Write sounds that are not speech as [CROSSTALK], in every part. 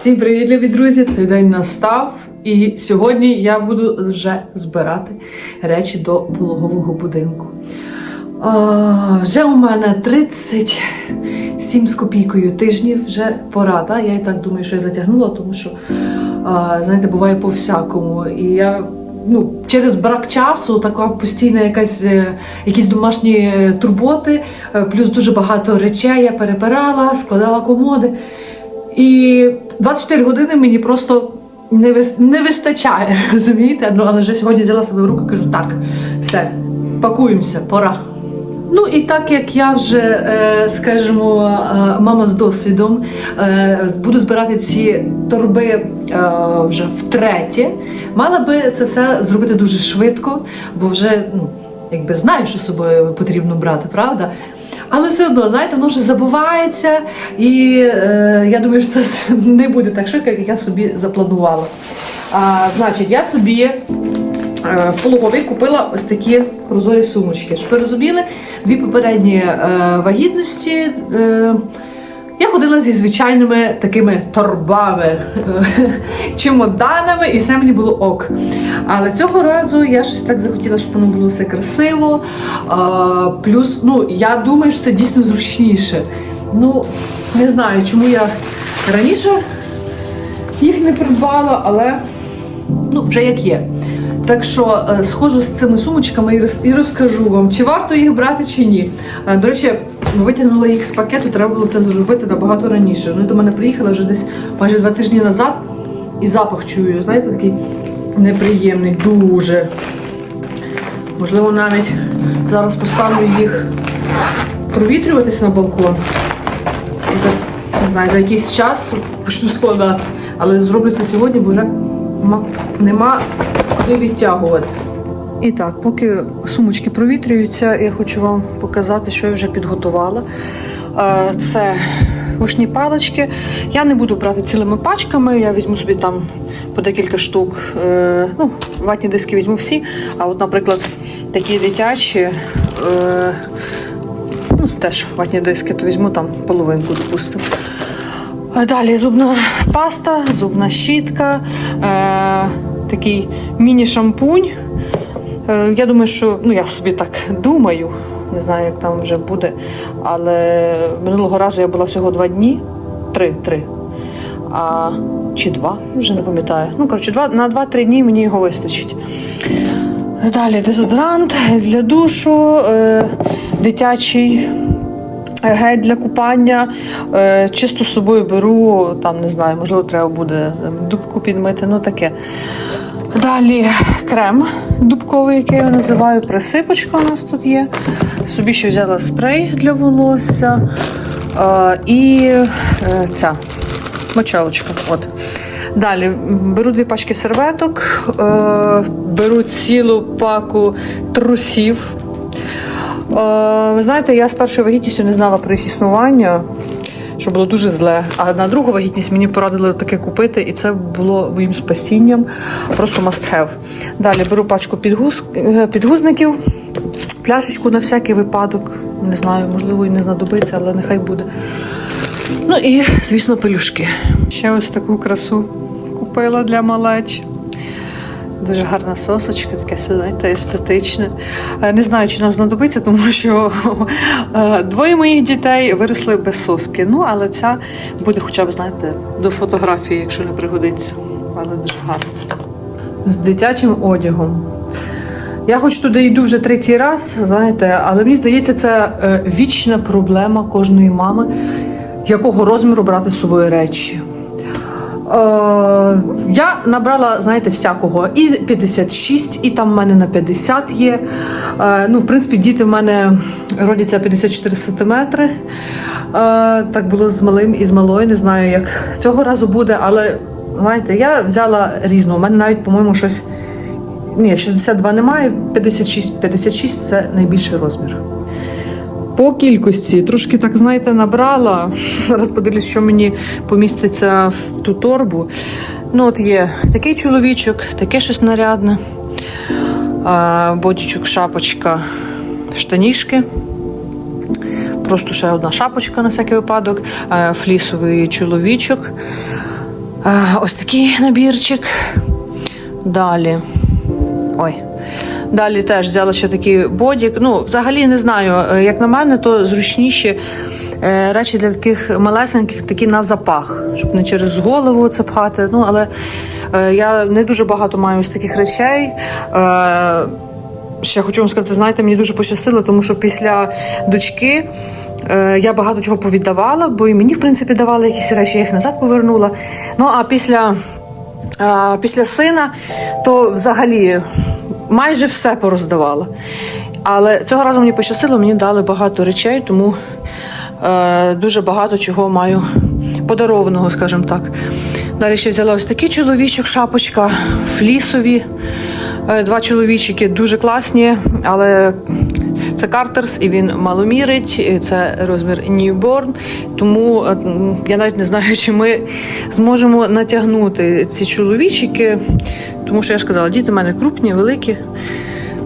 Всім привіт, любі друзі! Цей день настав, і сьогодні я буду вже збирати речі до пологового будинку. А, вже у мене 37 з копійкою тижнів, вже пора. Та? Я і так думаю, що я затягнула, тому що, а, знаєте, буває по-всякому. І я ну, через брак часу, така постійна якась, е, якісь домашні е, турботи, е, плюс дуже багато речей я перебирала, складала комоди. І 24 години мені просто не, вис- не вистачає, [LAUGHS] розумієте? Ну, але вже сьогодні взяла себе в руки кажу, так, все, пакуємося, пора. Ну і так як я вже, е, скажімо, е, мама з досвідом, е, буду збирати ці торби вже втретє, мала би це все зробити дуже швидко, бо вже ну, якби знаю, що з собою потрібно брати, правда? Але все одно, знаєте, воно вже забувається, і е, я думаю, що це [LAUGHS] не буде так швидко, як я собі запланувала. А, значить, я собі е, в пологові купила ось такі прозорі сумочки. Щоб ви розуміли, дві попередні е, вагітності. Е, я ходила зі звичайними такими торбами, е, [LAUGHS] чемоданами, і все мені було ок. Але цього разу я щось так захотіла, щоб воно було все красиво. А, плюс, ну, я думаю, що це дійсно зручніше. Ну, не знаю, чому я раніше їх не придбала, але ну, вже як є. Так що е, схожу з цими сумочками і розкажу вам, чи варто їх брати, чи ні. Е, До речі, витягнула їх з пакету, треба було це зробити набагато раніше. Вони до мене приїхали вже десь майже два тижні назад, і запах чую, знаєте, такий неприємний, дуже. Можливо, навіть зараз поставлю їх провітрюватися на балкон. І за, не знаю, за якийсь час почну складати. Але зроблю це сьогодні, бо вже нема куди відтягувати. І так, поки сумочки провітрюються, я хочу вам показати, що я вже підготувала. Е, Це вушні палички. Я не буду брати цілими пачками, я візьму собі там по декілька штук. Е, Ну, ватні диски візьму всі. А от, наприклад, такі дитячі. е, Ну, теж ватні диски, то візьму там половинку, допустимо. Далі зубна паста, зубна щітка, такий міні-шампунь. Е, я думаю, що ну я собі так думаю, не знаю, як там вже буде. Але минулого разу я була всього два дні, три, три. А чи два, вже не пам'ятаю. Ну, коротше, два, на 2-3 дні мені його вистачить. Далі дезодорант для душу, е, дитячий гель для купання. Е, чисто з собою беру, там не знаю, можливо, треба буде ем, дубку підмити, ну таке. Далі крем дубковий, який я його називаю, присипочка у нас тут є. Собі ще взяла спрей для волосся. І е, ця мочалочка. От. Далі беру дві пачки серветок, е, беру цілу паку трусів. Е, ви знаєте, я з першою вагітністю не знала про їх існування, що було дуже зле. А на другу вагітність мені порадили таке купити, і це було моїм спасінням. Просто must have. Далі беру пачку підгуз, е, підгузників, пляшечку на всякий випадок. Не знаю, можливо, і не знадобиться, але нехай буде. Ну і, звісно, пелюшки. Ще ось таку красу купила для малечі. Дуже гарна сосочка, таке все, знаєте, естетичне. Е, Не знаю, чи нам знадобиться, тому що е, двоє моїх дітей виросли без соски. Ну, але ця буде хоча б, знаєте, до фотографії, якщо не пригодиться. Але дуже гарна. З дитячим одягом. Я хоч туди йду вже третій раз, знаєте, але мені здається, це е, вічна проблема кожної мами, якого розміру брати з собою речі. Е, я набрала, знаєте, всякого. І 56, і там в мене на 50 є. Е, ну, в принципі, діти в мене родяться 54 сантиметри. Е, так було з малим і з малою. Не знаю, як цього разу буде, але знаєте, я взяла різну. У мене навіть, по-моєму, щось. Ні, 62 немає, 56. 56 це найбільший розмір. По кількості трошки так, знаєте, набрала. Зараз подивлюсь, що мені поміститься в ту торбу. Ну, от є такий чоловічок, таке щось нарядне. Бодічок, шапочка, штанішки. Просто ще одна шапочка на всякий випадок, флісовий чоловічок. Ось такий набірчик. Далі. Далі теж взяла ще такий бодік. Ну, взагалі не знаю, е, як на мене, то зручніші е, речі для таких малесеньких, такі на запах, щоб не через голову це пхати. Ну, але е, я не дуже багато маю ось таких речей. Ще хочу вам сказати, знаєте, мені дуже пощастило, тому що після дочки. Я багато чого повіддавала, бо і мені, в принципі, давали якісь речі, я їх назад повернула. Ну а після а, після сина, то взагалі майже все пороздавала. Але цього разу мені пощастило, мені дали багато речей, тому е, дуже багато чого маю подарованого, скажімо так. Далі ще взяла ось такий чоловічок, шапочка, флісові. Е, Два чоловічики дуже класні, але це картерс, і він маломірить. Це розмір Newborn. Тому е, я навіть не знаю, чи ми зможемо натягнути ці чоловічики. Тому що я ж казала, діти в мене крупні, великі,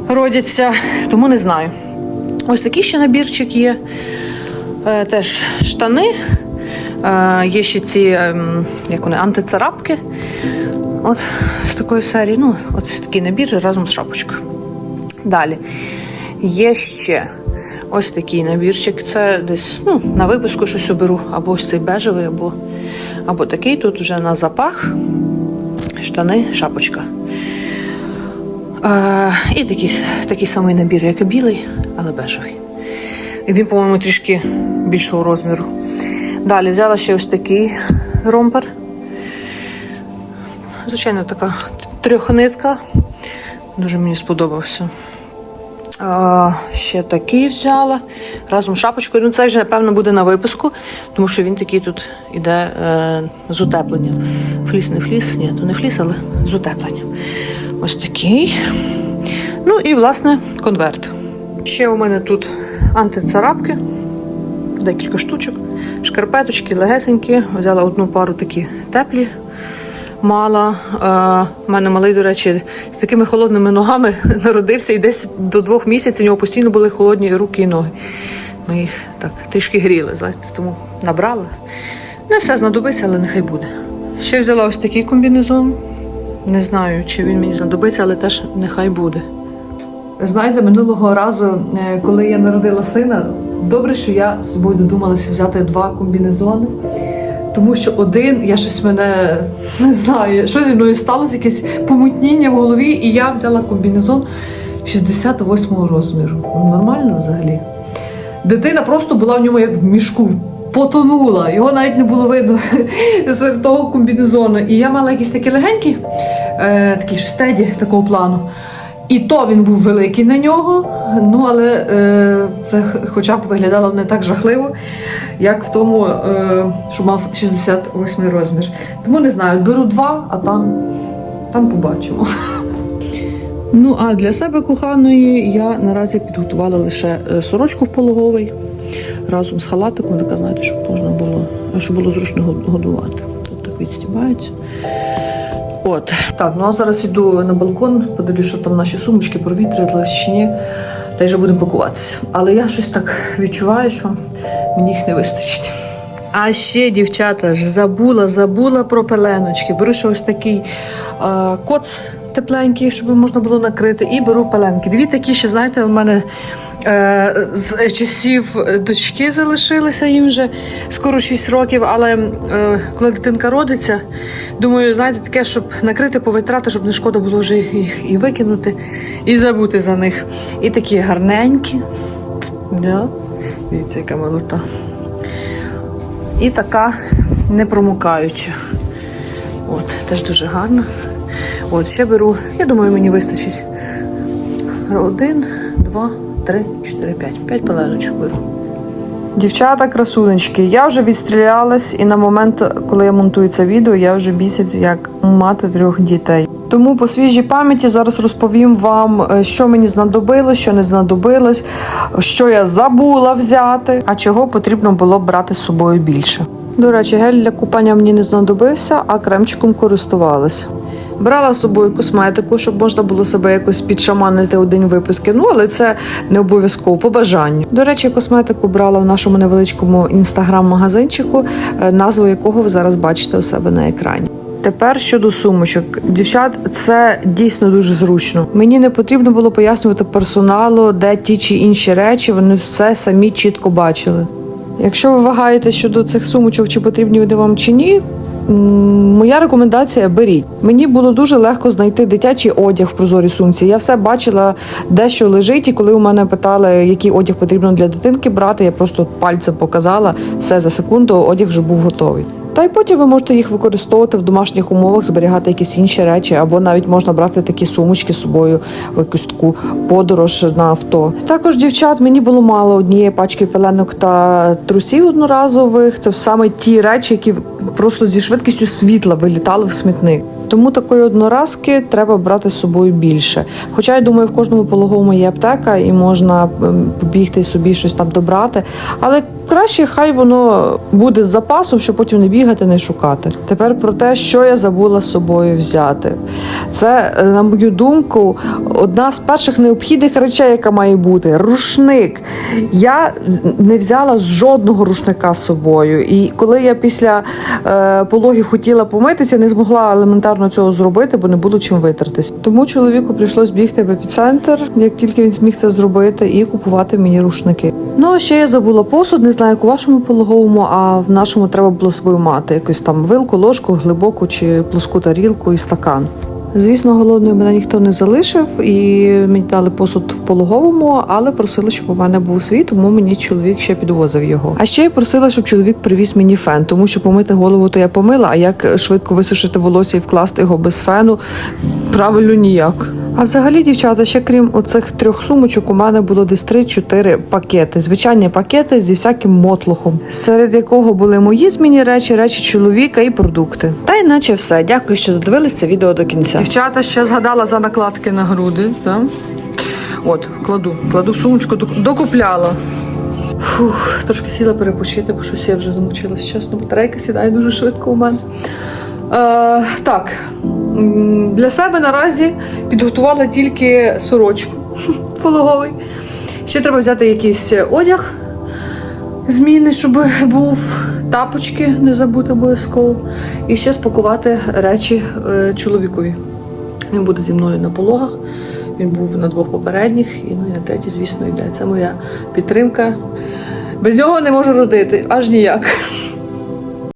родяться, тому не знаю. Ось такий ще набірчик є. Е, Теж штани. Е, Є ще ці ем, як вони, антицарапки. От з такої серії. Ну, ось такий набір разом з шапочкою. Далі. Є ще ось такий набірчик. Це десь ну, на випуску щось оберу. Або ось цей бежевий, або, або такий. Тут вже на запах. Штани, шапочка. Е, і такий, такий самий набір, як і білий, але бежевий. Він, по-моєму, трішки більшого розміру. Далі взяла ще ось такий ромпер. Звичайно, така трьохнитка. Дуже мені сподобався. Ще такий взяла. Разом з шапочкою. Ну, це вже, напевно, буде на випуску, тому що він такий тут іде е, з утепленням. Фліс, не фліс, ні, то не фліс, але з утепленням. Ось такий. Ну і, власне, конверт. Ще у мене тут антицарапки, декілька штучок, шкарпеточки, легесенькі. Взяла одну пару такі теплі. Мала. Е, У мене малий, до речі, з такими холодними ногами [LAUGHS] народився і десь до двох місяців у нього постійно були холодні руки і ноги. Ми їх так трішки гріли, знаєте, тому набрала. Не все знадобиться, але нехай буде. Ще взяла ось такий комбінезон. Не знаю, чи він мені знадобиться, але теж нехай буде. Знаєте, минулого разу, е, коли я народила сина, добре, що я з собою додумалася взяти два комбінезони. Тому що один, я щось мене не знаю, що зі мною сталося, якесь помутніння в голові, і я взяла комбінезон 68-го розміру. Ну, Нормально взагалі. Дитина просто була в ньому як в мішку, потонула. Його навіть не було видно [LAUGHS] серед того комбінезону. І я мала якісь такі легенькі, е, такі стеді такого плану. І то він був великий на нього, ну але е, це хоча б виглядало не так жахливо, як в тому, е, що мав 68 розмір. Тому не знаю, беру два, а там, там побачимо. Ну, а для себе коханої я наразі підготувала лише е, сорочку в пологовий разом з халатиком, така, знаєте, щоб можна було, щоб було зручно годувати. От так відстібається. От. Так, ну а зараз йду на балкон, подивлюсь, що там наші сумочки провітрились чи ні. Та й вже будемо пакуватися. Але я щось так відчуваю, що мені їх не вистачить. А ще, дівчата, ж забула, забула про пеленочки. Беру ще ось такий е, коц тепленький, щоб можна було накрити, і беру пеленки. Дві такі ще, знаєте, у мене е, з часів дочки залишилися їм вже скоро 6 років. Але е, коли дитинка родиться, думаю, знаєте, таке, щоб накрити, повитрати, щоб не шкода було вже їх і викинути, і забути за них. І такі гарненькі. Да? Дивіться, яка малота. І така непромокаюча. От, теж дуже гарна. От, ще беру, я думаю, мені вистачить. Один, два, три, чотири, п'ять. П'ять пеленочок беру. Дівчата, красунечки, я вже відстрілялась, і на момент, коли я монтую це відео, я вже місяць як мати трьох дітей. Тому по свіжій пам'яті зараз розповім вам, е, що мені знадобилось, що не знадобилось, що я забула взяти, а чого потрібно було брати з собою більше. До речі, гель для купання мені не знадобився, а кремчиком користувалась. Брала з собою косметику, щоб можна було себе якось підшаманити у день випуски. Ну але це не обов'язково по бажанню. До речі, косметику брала в нашому невеличкому інстаграм-магазинчику, е, назву якого ви зараз бачите у себе на екрані. Тепер щодо сумочок. Дівчат, це дійсно дуже зручно. Мені не потрібно було пояснювати персоналу, де ті чи інші речі, вони все самі чітко бачили. Якщо ви вагаєте щодо цих сумочок, чи потрібні вони вам чи ні, моя рекомендація беріть. Мені було дуже легко знайти дитячий одяг в прозорій сумці. Я все бачила, де що лежить, і коли у мене питали, який одяг потрібно для дитинки брати, я просто пальцем показала все за секунду, одяг вже був готовий. Та й потім ви можете їх використовувати в домашніх умовах, зберігати якісь інші речі, або навіть можна брати такі сумочки з собою в якусь таку подорож на авто. Також дівчат мені було мало однієї пачки пеленок та трусів одноразових. Це саме ті речі, які просто зі швидкістю світла вилітали в смітник. Тому такої одноразки треба брати з собою більше. Хоча я думаю, в кожному пологовому є аптека і можна ем, побігти собі щось там добрати. Але краще хай воно буде з запасом, щоб потім не бігати, не шукати. Тепер про те, що я забула з собою взяти. Це, е, на мою думку, одна з перших необхідних речей, яка має бути рушник. Я не взяла жодного рушника з собою. І коли я після е, пологів хотіла помитися, не змогла елементарно цього зробити, бо не було чим витертись. Тому чоловіку прийшлось бігти в епіцентр, як тільки він зміг це зробити, і купувати мені рушники. Ну а ще я забула посуд, не знаю, як у вашому пологовому, а в нашому треба було собою мати якусь там вилку, ложку, глибоку чи плоску тарілку і стакан. Звісно, голодною мене ніхто не залишив, і мені дали посуд в пологовому, але просили, щоб у мене був свій, тому мені чоловік ще підвозив його. А ще я просила, щоб чоловік привіз мені фен, тому що помити голову то я помила, а як швидко висушити волосся і вкласти його без фену, правильно ніяк. А взагалі, дівчата, ще крім оцих трьох сумочок, у мене було десь 3-4 пакети, звичайні пакети зі всяким мотлохом, серед якого були мої змінні речі, речі чоловіка і продукти. Та й наче все. Дякую, що додивились це відео до кінця. Дівчата ще згадала за накладки на груди. Так? От, кладу, кладу в сумочку, док- докупляла. Фух, трошки сіла перепочити, бо щось я вже замучилась, чесно. Батарейка сідає дуже швидко у мене. Е, так, для себе наразі підготувала тільки сорочку [LAUGHS] пологовий. Ще треба взяти якийсь одяг зміни, щоб був тапочки, не забути обов'язково. І ще спакувати речі е, чоловікові. Він буде зі мною на пологах. Він був на двох попередніх, і ну і на третій, звісно, йде. Це моя підтримка. Без нього не можу родити, аж ніяк.